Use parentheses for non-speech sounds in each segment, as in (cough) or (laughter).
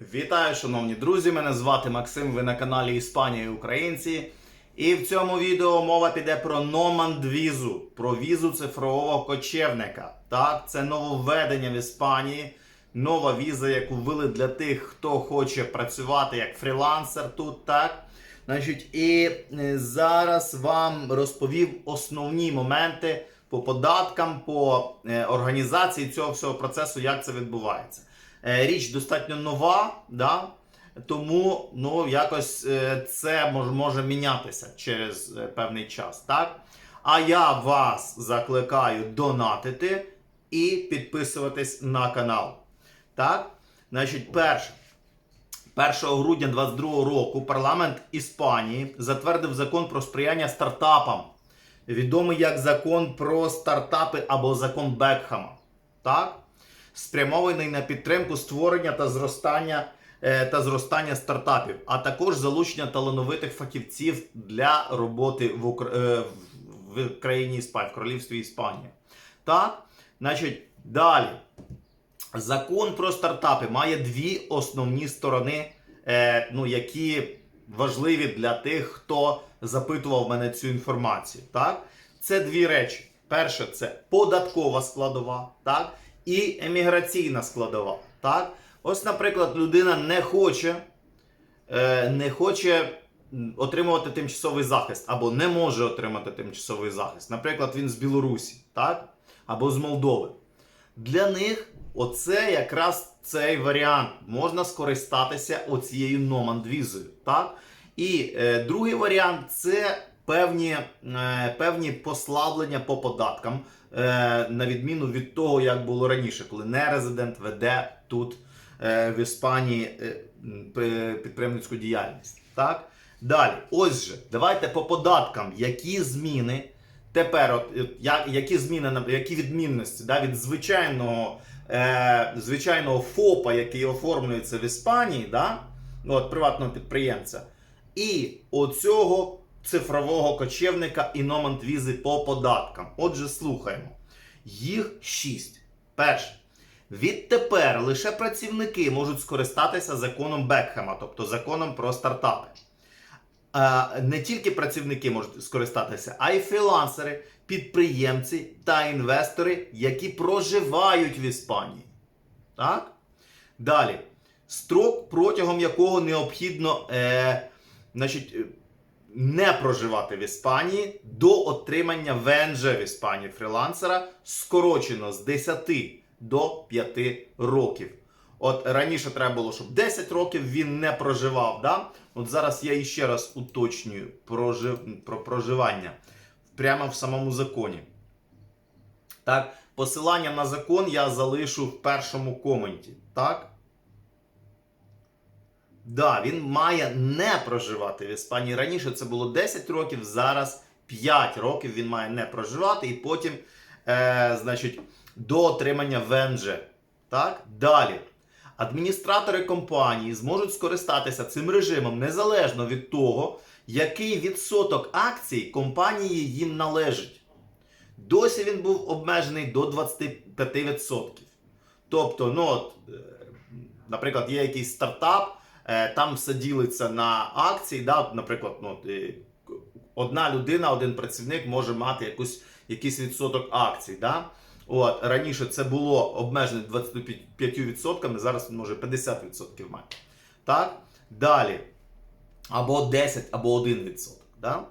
Вітаю, шановні друзі! Мене звати Максим. Ви на каналі Іспанія і Українці. І в цьому відео мова піде про номандвізу, про візу цифрового кочевника. Так, це нововведення в Іспанії, нова віза, яку ввели для тих, хто хоче працювати як фрілансер тут. Так. Значить, і е, зараз вам розповів основні моменти по податкам, по е, організації цього всього процесу, як це відбувається. Е, Річ достатньо нова, да? тому ну, якось е, це може, може мінятися через е, певний час. Так? А я вас закликаю донатити і підписуватись на канал. Так? Значить, перше. 1 грудня 2022 року парламент Іспанії затвердив закон про сприяння стартапам, відомий як закон про стартапи або закон Бекхама. Так? Спрямований на підтримку створення та зростання, е, та зростання стартапів, а також залучення талановитих фахівців для роботи в, Укра... е, в країні Іспанії, в королівстві Іспанії. Так? Значить, далі. Закон про стартапи має дві основні сторони, е, ну, які важливі для тих, хто запитував мене цю інформацію. Так? Це дві речі. Перше, це податкова складова, так? І еміграційна складова. Так? Ось, наприклад, людина не хоче, е, не хоче отримувати тимчасовий захист або не може отримати тимчасовий захист. Наприклад, він з Білорусі, так? або з Молдови. Для них оце якраз цей варіант. Можна скористатися оцією номандвізою. Так? І е, другий варіант це певні, е, певні послаблення по податкам, е, на відміну від того, як було раніше, коли нерезидент веде тут е, в Іспанії е, підприємницьку діяльність. Так? Далі, ось же, давайте по податкам, які зміни тепер, от, я- які зміни, які відмінності да, від звичайного, е, звичайного ФОПа, який оформлюється в Іспанії, да, ну, от, приватного підприємця, і оцього цифрового кочівника і номанд візи по податкам. Отже, слухаємо. Їх шість. Перше. Відтепер лише працівники можуть скористатися законом Бекхема, тобто законом про стартапи. Е, Не тільки працівники можуть скористатися, а й фрілансери, підприємці та інвестори, які проживають в Іспанії. Так? Далі. Строк, протягом якого необхідно е, значить, не проживати в Іспанії до отримання ВНЖ в Іспанії фрілансера скорочено з 10 до 5 років. От раніше треба було, щоб 10 років він не проживав. Да? От зараз я іще раз уточнюю прожив... про проживання прямо в самому законі. Так, посилання на закон я залишу в першому коменті. Так? Да, він має не проживати в Іспанії. Раніше це було 10 років, зараз 5 років він має не проживати, і потім, е, значить, до отримання ВНЖ. Так? Далі. Адміністратори компанії зможуть скористатися цим режимом незалежно від того, який відсоток акцій компанії їм належить. Досі він був обмежений до 25%. Тобто, ну от, е, наприклад, є якийсь стартап, там все ділиться на акції. Да? Наприклад, ну, е, одна людина, один працівник може мати якусь, якийсь відсоток акцій. Да? От, раніше це було обмежено 25%, зараз він може 50% мати. Так? Далі. Або 10, або 1%. Да?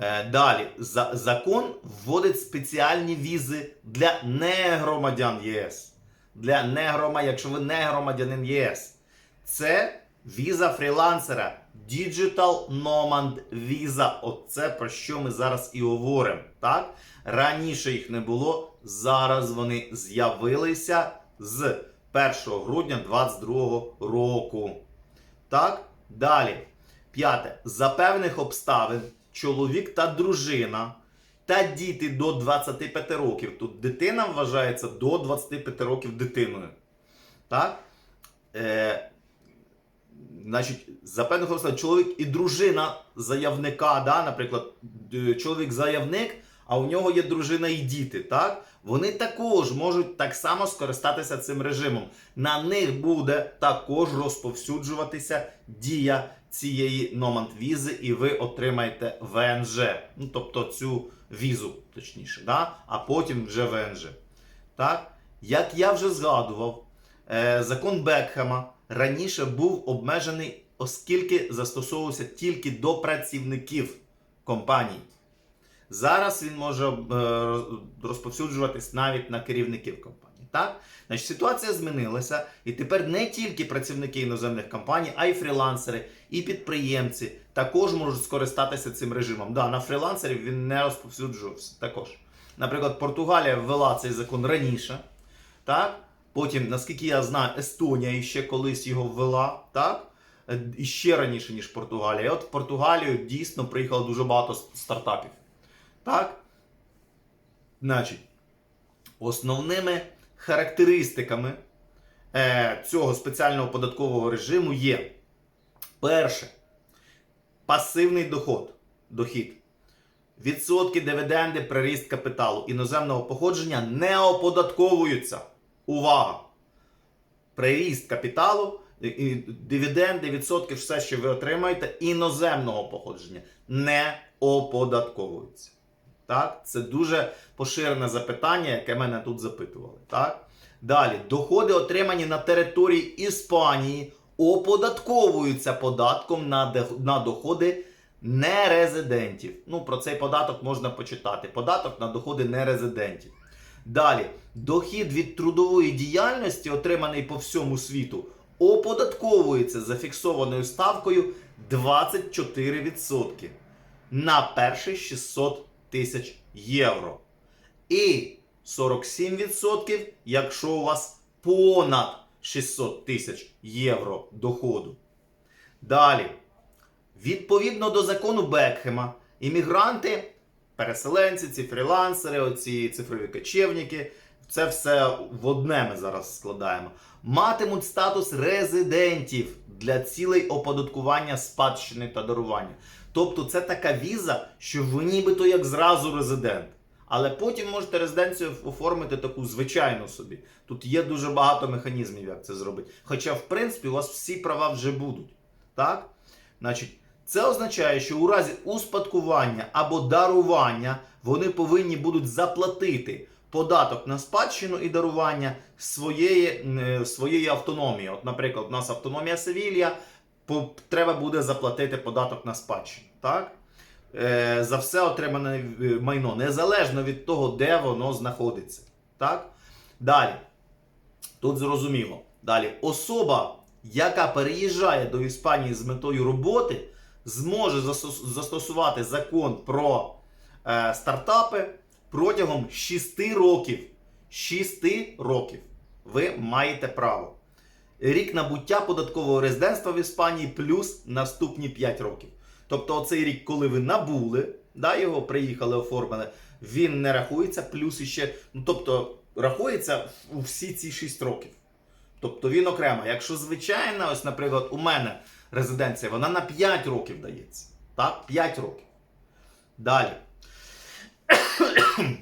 Е, далі, за, закон вводить спеціальні візи для негромадян ЄС. Для негромадян, якщо ви не громадянин ЄС. Це віза фрілансера. Digital Nomad Visa. Оце про що ми зараз і говоримо. Так? Раніше їх не було, зараз вони з'явилися з 1 грудня 2022 року. Так? Далі. П'яте. За певних обставин чоловік та дружина та діти до 25 років. Тут дитина вважається до 25 років дитиною. Так? Е, значить, за певних обставин чоловік і дружина заявника, да, наприклад, чоловік заявник, а у нього є дружина і діти, так? Вони також можуть так само скористатися цим режимом. На них буде також розповсюджуватися дія цієї номант візи, і ви отримаєте ВНЖ. Ну, тобто цю візу, точніше, да? а потім вже ВНЖ. Так? Як я вже згадував, е, закон Бекхема раніше був обмежений, оскільки застосовувався тільки до працівників компаній. Зараз він може е, розповсюджуватись навіть на керівників компаній. Так? Значить, ситуація змінилася, і тепер не тільки працівники іноземних компаній, а й фрілансери, і підприємці також можуть скористатися цим режимом. Да, на фрілансерів він не розповсюджувався також. Наприклад, Португалія ввела цей закон раніше. Так? Потім, наскільки я знаю, Естонія ще колись його ввела. Так? І ще раніше, ніж Португалія. І от в Португалію дійсно приїхало дуже багато стартапів. Так? Значить, основними характеристиками е, цього спеціального податкового режиму є перше пасивний доход, дохід. Відсотки, дивіденди, приріст капіталу іноземного походження не оподатковуються. Увага! Приріст капіталу, дивіденди, відсотки, все, що ви отримаєте, іноземного походження не оподатковуються. Так? Це дуже поширене запитання, яке мене тут запитували. Так? Далі, доходи, отримані на території Іспанії, оподатковуються податком на доходи нерезидентів. Ну, про цей податок можна почитати. Податок на доходи нерезидентів. Далі, дохід від трудової діяльності, отриманий по всьому світу, оподатковується за фіксованою ставкою 24% на перші 600 тисяч євро. І 47%, якщо у вас понад 600 тисяч євро доходу. Далі, відповідно до закону Бекхема, іммігранти, переселенці, ці фрілансери, оці цифрові кочевники, це все в одне ми зараз складаємо. Матимуть статус резидентів для цілей оподаткування спадщини та дарування. Тобто це така віза, що ви нібито як зразу резидент. Але потім можете резиденцію оформити таку звичайну собі. Тут є дуже багато механізмів, як це зробити. Хоча, в принципі, у вас всі права вже будуть. Так? Значить, це означає, що у разі успадкування або дарування вони повинні будуть заплатити податок на спадщину і дарування своєї, е, своєї автономії. От, наприклад, у нас автономія Севілія, треба буде заплатити податок на спадщину. Так? Е, за все отримане е, майно, незалежно від того, де воно знаходиться. Так? Далі. Тут зрозуміло. Далі, особа, яка переїжджає до Іспанії з метою роботи, зможе застосувати закон про е, стартапи протягом 6 років. 6 років ви маєте право. Рік набуття податкового резидентства в Іспанії плюс наступні 5 років. Тобто, оцей рік, коли ви набули, да, його приїхали, оформили, він не рахується, плюс іще. Ну, тобто, рахується у всі ці 6 років. Тобто він окремо. Якщо звичайна, ось, наприклад, у мене резиденція, вона на 5 років дається. Так? 5 років. Далі. (coughs)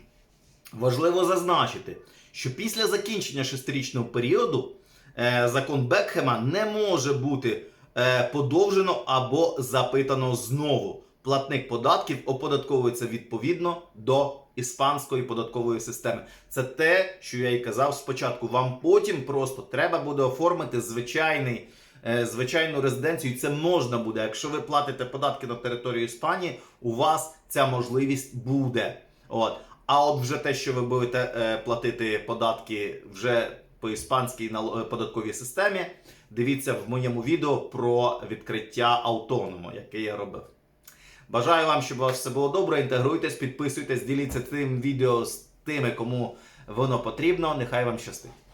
Важливо зазначити, що після закінчення шестирічного періоду е, закон Бекхема не може бути е, подовжено або запитано знову. Платник податків оподатковується відповідно до іспанської податкової системи. Це те, що я і казав спочатку. Вам потім просто треба буде оформити звичайний. Е, Звичайну резиденцію, це можна буде. Якщо ви платите податки на територію Іспанії, у вас ця можливість буде. От. А от вже те, що ви будете е, платити податки вже по іспанській е, податковій системі, дивіться в моєму відео про відкриття автоному, яке я робив. Бажаю вам, щоб у вас все було добре. Інтегруйтесь, підписуйтесь, діліться цим відео з тими, кому воно потрібно. Нехай вам щастить.